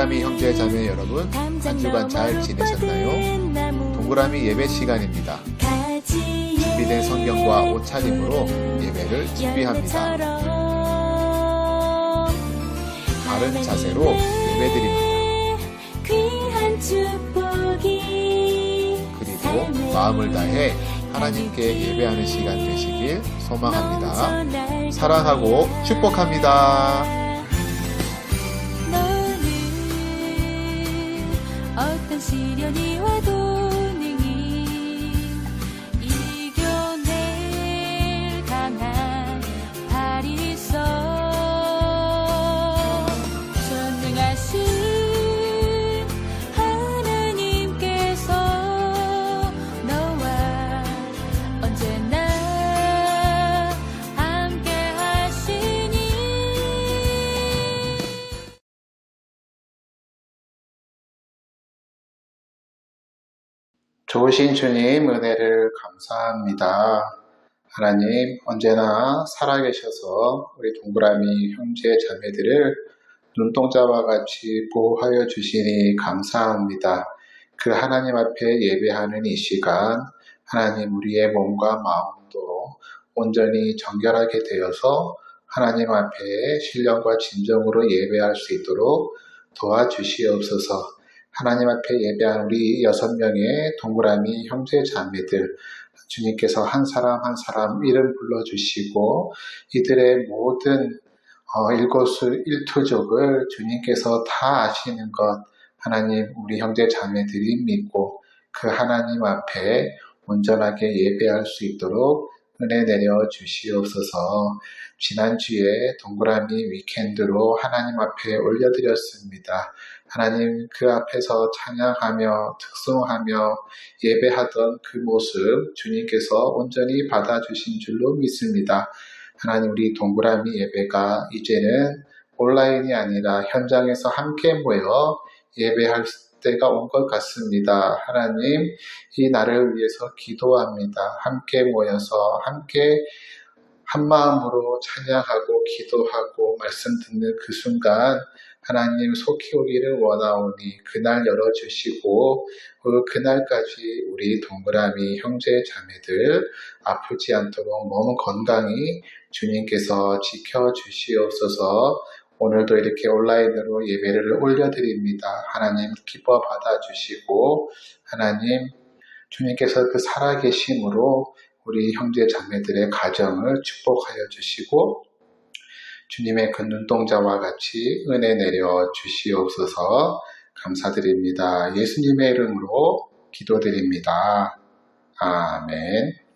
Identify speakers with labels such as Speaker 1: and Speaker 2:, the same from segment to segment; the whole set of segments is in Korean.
Speaker 1: 동그라미 형제 자매 여러분, 한 주간 잘 지내셨나요? 동그라미 예배 시간입니다. 준비된 성경과 옷차림으로 예배를 준비합니다. 바른 자세로 예배 드립니다.
Speaker 2: 귀한 축복이
Speaker 1: 그리고 마음을 다해 하나님께 예배하는 시간 되시길 소망합니다. 사랑하고 축복합니다.
Speaker 2: 시련이 와
Speaker 1: 좋으신 주님 은혜를 감사합니다. 하나님 언제나 살아계셔서 우리 동그라미 형제 자매들을 눈동자와 같이 보호하여 주시니 감사합니다. 그 하나님 앞에 예배하는 이 시간 하나님 우리의 몸과 마음도 온전히 정결하게 되어서 하나님 앞에 신령과 진정으로 예배할 수 있도록 도와주시옵소서. 하나님 앞에 예배한 우리 여섯 명의 동그라미 형제 자매들 주님께서 한 사람 한 사람 이름 불러주시고 이들의 모든 어, 일거수 일투족을 주님께서 다 아시는 것 하나님 우리 형제 자매들이 믿고 그 하나님 앞에 온전하게 예배할 수 있도록 은혜 내려 주시옵소서 지난주에 동그라미 위켄드로 하나님 앞에 올려드렸습니다. 하나님 그 앞에서 찬양하며 특송하며 예배하던 그 모습 주님께서 온전히 받아주신 줄로 믿습니다. 하나님 우리 동그라미 예배가 이제는 온라인이 아니라 현장에서 함께 모여 예배할 때가 온 것 같습니다. 하나님 이 날을 위해서 기도합니다. 함께 모여서 함께 한 마음으로 찬양하고 기도하고 말씀 듣는 그 순간 하나님 속히 오기를 원하오니 그날 열어주시고 그 그날까지 우리 동그라미 형제 자매들 아프지 않도록 몸 건강히 주님께서 지켜주시옵소서 오늘도 이렇게 온라인으로 예배를 올려드립니다. 하나님 기뻐 받아주시고 하나님 주님께서 그 살아계심으로 우리 형제 자매들의 가정을 축복하여 주시고 주님의 그 눈동자와 같이 은혜 내려 주시옵소서 감사드립니다. 예수님의 이름으로 기도드립니다. 아멘.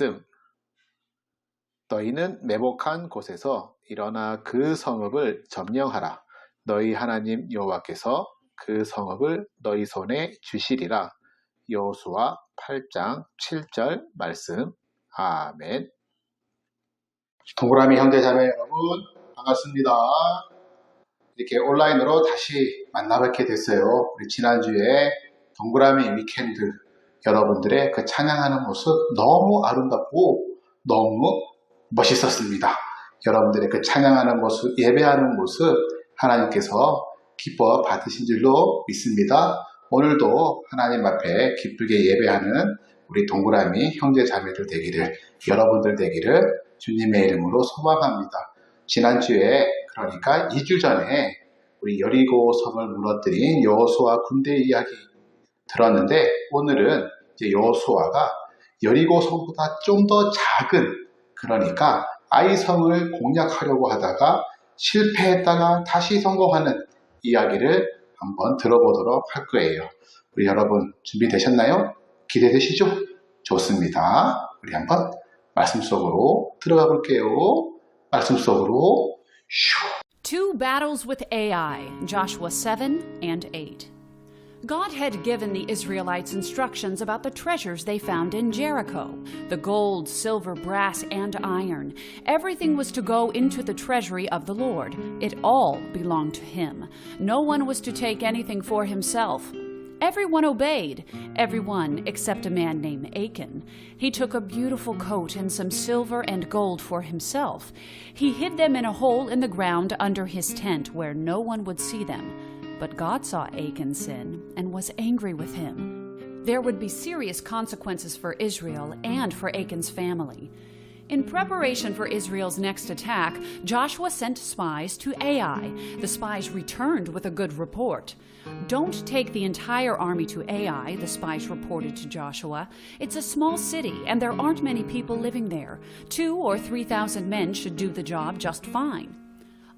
Speaker 1: 말씀. 너희는 매복한 곳에서 일어나 그 성읍을 점령하라. 너희 하나님 여호와께서 그 성읍을 너희 손에 주시리라. 여호수아 8장 7절 말씀. 아멘. 동그라미 형제자매 여러분 반갑습니다. 이렇게 온라인으로 다시 만나뵙게 됐어요. 우리 지난주에 동그라미 위켄드 여러분들의 그 찬양하는 모습 너무 아름답고 너무 멋있었습니다. 여러분들의 그 찬양하는 모습, 예배하는 모습 하나님께서 기뻐 받으신 줄로 믿습니다. 오늘도 하나님 앞에 기쁘게 예배하는 우리 동그라미 형제 자매들 되기를 여러분들 되기를 주님의 이름으로 소망합니다. 지난주에 그러니까 2주 전에 우리 여리고 성을 무너뜨린 여호수아 군대 이야기 들었는데 오늘은 이제 여호수아가 여리고 성보다 좀 더 작은 그러니까 아이 성을 공략하려고 하다가 실패했다가 다시 성공하는 이야기를 한번 들어보도록 할 거예요. 우리 여러분 준비되셨나요? 기대되시죠? 좋습니다. 우리 한번 말씀 속으로 들어가 볼게요. 말씀 속으로 슈.
Speaker 3: Two battles with Ai, Joshua 7 and 8. God had given the Israelites instructions about the treasures they found in Jericho the gold, silver, brass, and iron. Everything was to go into the treasury of the Lord. It all belonged to Him. No one was to take anything for himself. Everyone obeyed, everyone except a man named Achan. He took a beautiful coat and some silver and gold for himself. He hid them in a hole in the ground under his tent where no one would see them. But God saw Achan's sin and was angry with him. There would be serious consequences for Israel and for Achan's family. In preparation for Israel's next attack, Joshua sent spies to Ai. The spies returned with a good report. Don't take the entire army to Ai, the spies reported to Joshua. It's a small city, and there aren't many people living there. Two or three thousand men should do the job just fine.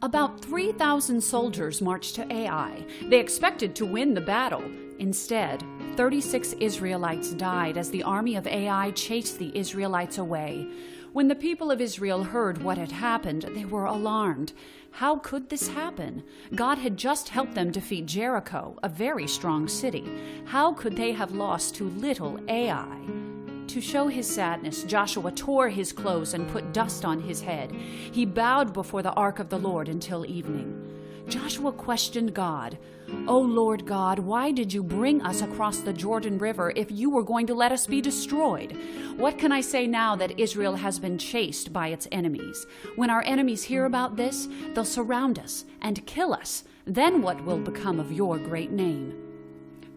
Speaker 3: About 3,000 soldiers marched to Ai. They expected to win the battle. Instead, 36 Israelites died as the army of Ai chased the Israelites away. When the people of Israel heard what had happened, they were alarmed. How could this happen? God had just helped them defeat Jericho, a very strong city. How could they have lost to little Ai? To show his sadness, Joshua tore his clothes and put dust on his head. He bowed before the ark of the Lord until evening. Joshua questioned God. O Lord God, why did you bring us across the Jordan River if you were going to let us be destroyed? What can I say now that Israel has been chased by its enemies? When our enemies hear about this, they'll surround us and kill us. Then what will become of your great name?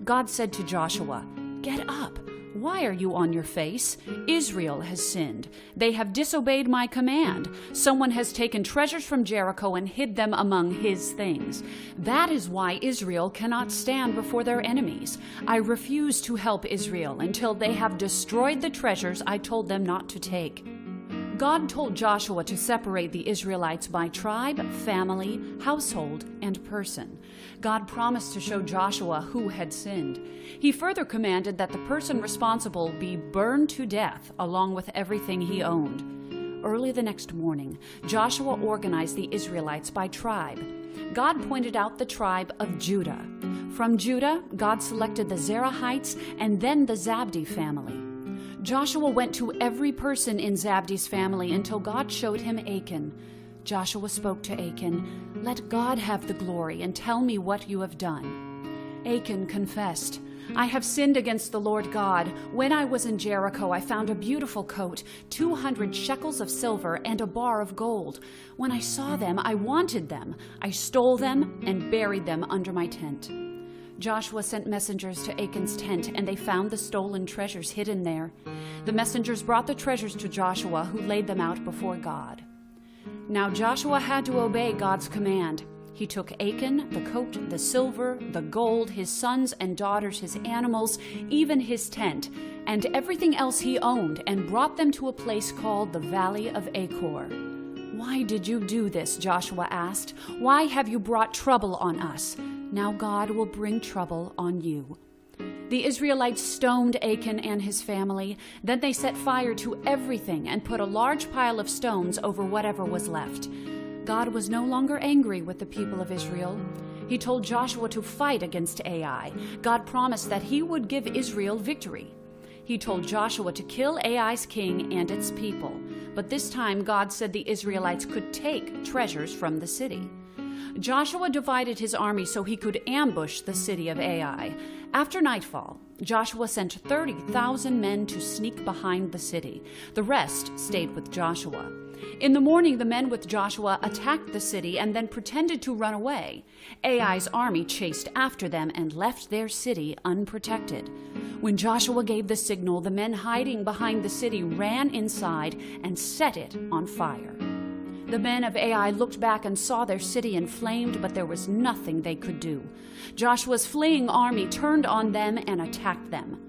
Speaker 3: God said to Joshua, Get up. Why are you on your face? Israel has sinned. They have disobeyed my command. Someone has taken treasures from Jericho and hid them among his things. That is why Israel cannot stand before their enemies. I refuse to help Israel until they have destroyed the treasures I told them not to take. God told Joshua to separate the Israelites by tribe, family, household, and person. God promised to show Joshua who had sinned. He further commanded that the person responsible be burned to death along with everything he owned. Early the next morning, Joshua organized the Israelites by tribe. God pointed out the tribe of Judah. From Judah, God selected the Zerahites and then the Zabdi family. Joshua went to every person in Zabdi's family until God showed him Achan. Joshua spoke to Achan, Let God have the glory and tell me what you have done. Achan confessed, I have sinned against the Lord God. When I was in Jericho, I found a beautiful coat, 200 shekels of silver, and a bar of gold. When I saw them, I wanted them. I stole them and buried them under my tent. Joshua sent messengers to Achan's tent, and they found the stolen treasures hidden there. The messengers brought the treasures to Joshua, who laid them out before God. Now Joshua had to obey God's command. He took Achan, the coat, the silver, the gold, his sons and daughters, his animals, even his tent, and everything else he owned, and brought them to a place called the Valley of Achor. Why did you do this? Joshua asked. Why have you brought trouble on us? Now God will bring trouble on you. The Israelites stoned Achan and his family. Then they set fire to everything and put a large pile of stones over whatever was left. God was no longer angry with the people of Israel. He told Joshua to fight against Ai. God promised that he would give Israel victory. He told Joshua to kill Ai's king and its people. But this time, God said the Israelites could take treasures from the city. Joshua divided his army so he could ambush the city of Ai. After nightfall, Joshua sent 30,000 men to sneak behind the city. The rest stayed with Joshua. In the morning, the men with Joshua attacked the city and then pretended to run away. Ai's army chased after them and left their city unprotected. When Joshua gave the signal, the men hiding behind the city ran inside and set it on fire. The men of Ai looked back and saw their city inflamed, but there was nothing they could do. Joshua's fleeing army turned on them and attacked them.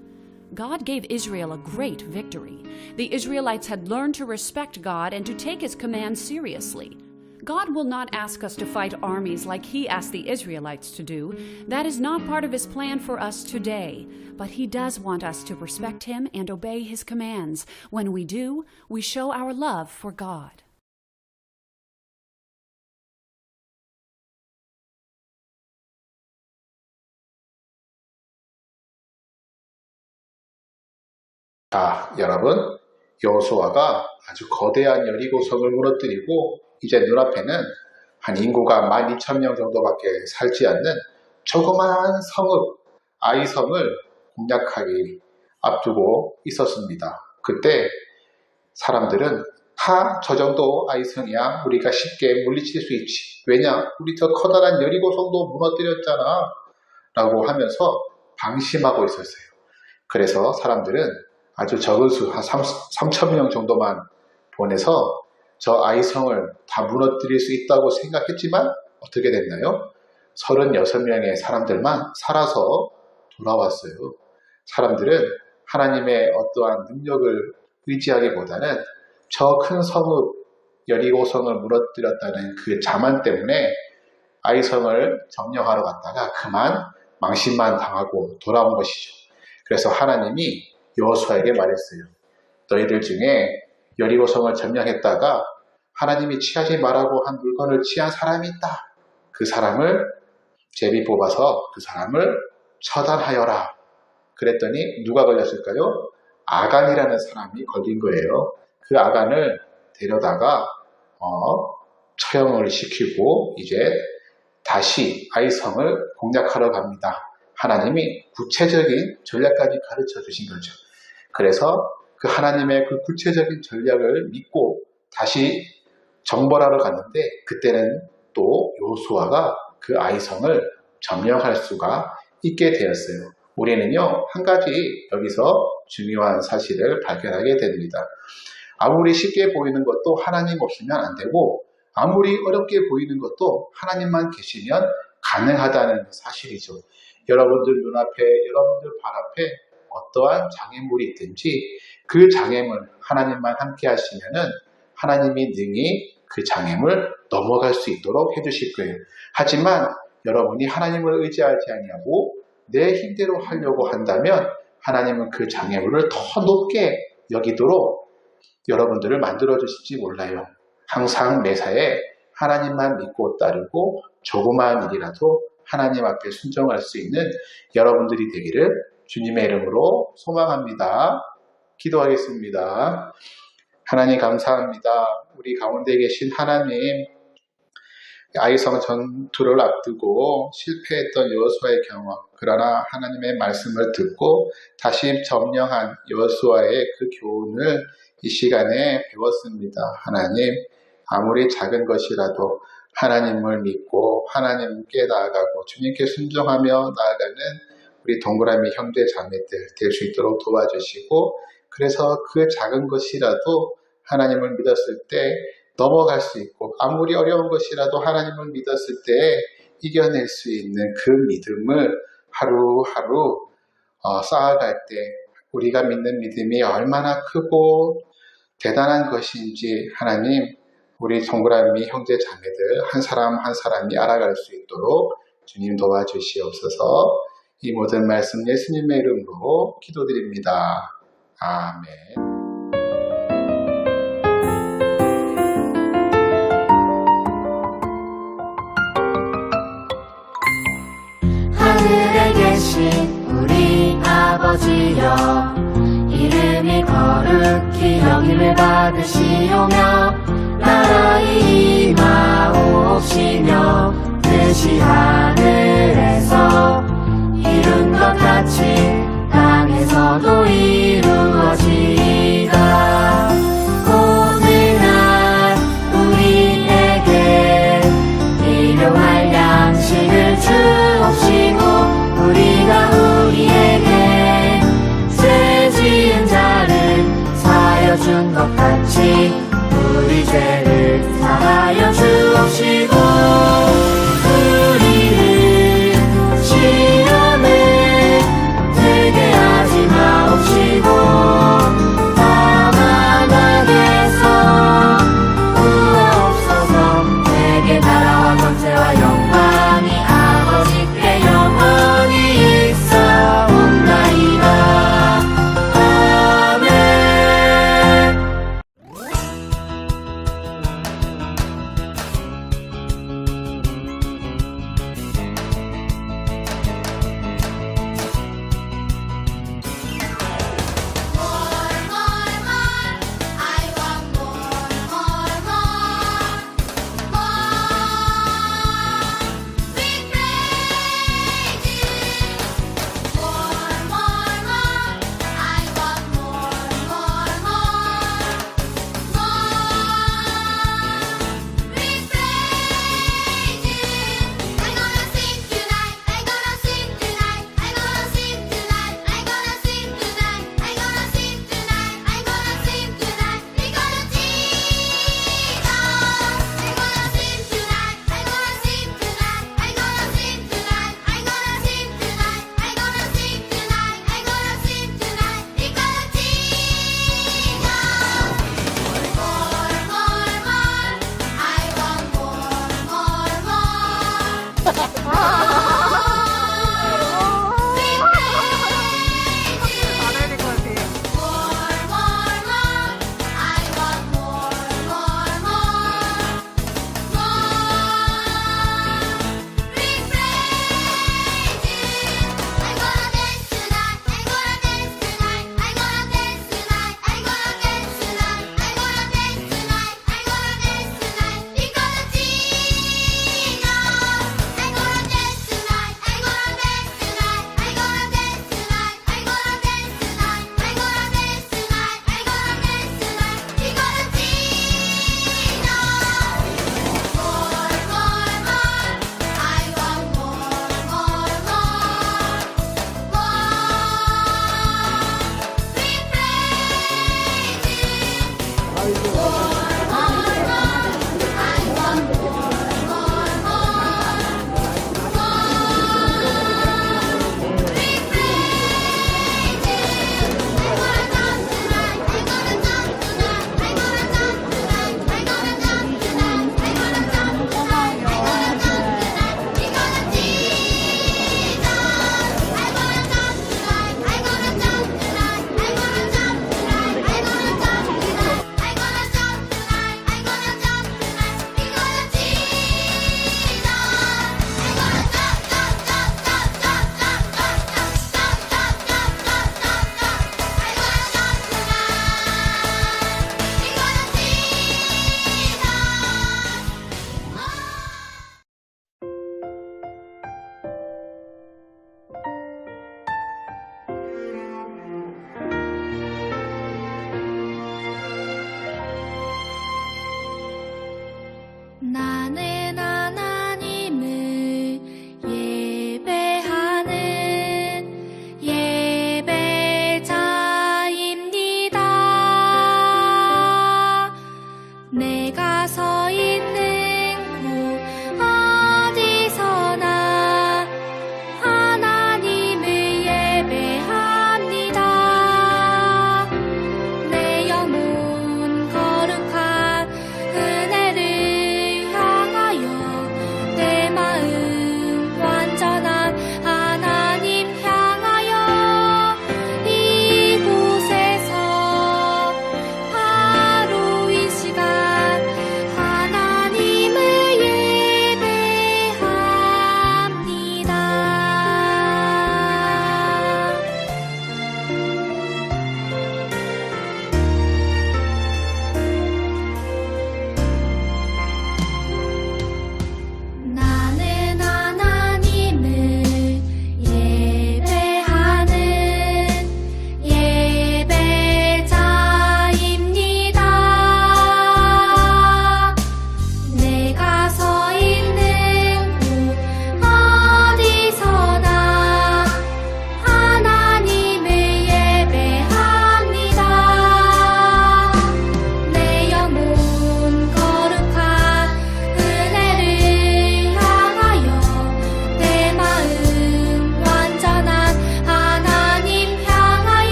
Speaker 3: God gave Israel a great victory. The Israelites had learned to respect God and to take his commands seriously. God will not ask us to fight armies like he asked the Israelites to do. That is not part of his plan for us today. But he does want us to respect him and obey his commands. When we do, we show our love for God.
Speaker 1: 자, 여러분, 여호수아가 아주 거대한 여리고성을 무너뜨리고 이제 눈앞에는 한 인구가 12,000명 정도밖에 살지 않는 조그마한 성읍, 아이성을 공략하기 앞두고 있었습니다. 그때 사람들은 하, 저 정도 아이성이야. 우리가 쉽게 물리칠 수 있지. 왜냐? 우리 저 커다란 여리고성도 무너뜨렸잖아. 라고 하면서 방심하고 있었어요. 그래서 사람들은 아주 적은 수, 한 3천 명 정도만 보내서 저 아이성을 다 무너뜨릴 수 있다고 생각했지만 어떻게 됐나요? 36명의 사람들만 살아서 돌아왔어요. 사람들은 하나님의 어떠한 능력을 의지하기보다는 저 큰 성읍 여리고성을 무너뜨렸다는 그 자만 때문에 아이성을 점령하러 갔다가 그만 망신만 당하고 돌아온 것이죠. 그래서 하나님이 여호수아에게 말했어요. 너희들 중에 여리고성을 점령했다가 하나님이 취하지 말라고 한 물건을 취한 사람이 있다. 그 사람을 제비 뽑아서 그 사람을 처단하여라. 그랬더니 누가 걸렸을까요? 아간이라는 사람이 걸린 거예요. 그 아간을 데려다가 어, 처형을 시키고 이제 다시 아이성을 공략하러 갑니다. 하나님이 구체적인 전략까지 가르쳐 주신 거죠. 그래서 그 하나님의 그 구체적인 전략을 믿고 다시 정벌하러 갔는데 그때는 또 요수아가 그 아이성을 점령할 수가 있게 되었어요. 우리는요, 한 가지 여기서 중요한 사실을 발견하게 됩니다. 아무리 쉽게 보이는 것도 하나님 없으면 안 되고, 아무리 어렵게 보이는 것도 하나님만 계시면 가능하다는 사실이죠. 여러분들 눈앞에, 여러분들 발 앞에 어떠한 장애물이 있든지 그 장애물 하나님만 함께 하시면은 하나님이 능히 그 장애물 넘어갈 수 있도록 해주실 거예요. 하지만 여러분이 하나님을 의지하지 아니하고 내 힘대로 하려고 한다면 하나님은 그 장애물을 더 높게 여기도록 여러분들을 만들어 주실지 몰라요. 항상 매사에 하나님만 믿고 따르고 조그마한 일이라도 하나님 앞에 순종할 수 있는 여러분들이 되기를 주님의 이름으로 소망합니다. 기도하겠습니다. 하나님 감사합니다. 우리 가운데 계신 하나님 아이성 전투를 앞두고 실패했던 여호수아의 경험 그러나 하나님의 말씀을 듣고 다시 점령한 여호수아의 그 교훈을 이 시간에 배웠습니다. 하나님 아무리 작은 것이라도 하나님을 믿고 하나님께 나아가고 주님께 순종하며 나아가는 우리 동그라미 형제 자매들 될 수 있도록 도와주시고 그래서 그 작은 것이라도 하나님을 믿었을 때 넘어갈 수 있고 아무리 어려운 것이라도 하나님을 믿었을 때 이겨낼 수 있는 그 믿음을 하루하루 어, 쌓아갈 때 우리가 믿는 믿음이 얼마나 크고 대단한 것인지 하나님 우리 동그라미 형제 자매들 한 사람 한 사람이 알아갈 수 있도록 주님 도와주시옵소서 이 모든 말씀 예수님의 이름으로 기도드립니다. 아멘.
Speaker 4: 하늘에 계신 우리 아버지여 이름이 거룩히 여김을 받으시오며 나라의 임하옵시며 뜻이 하늘에서 같이 땅에서도 이루어지이다. 오늘날 우리에게 일용할 양식을 주옵시고 우리가 우리에게 죄 지은 자를 사여 준 것 같이 우리 죄를 사하여 주옵시고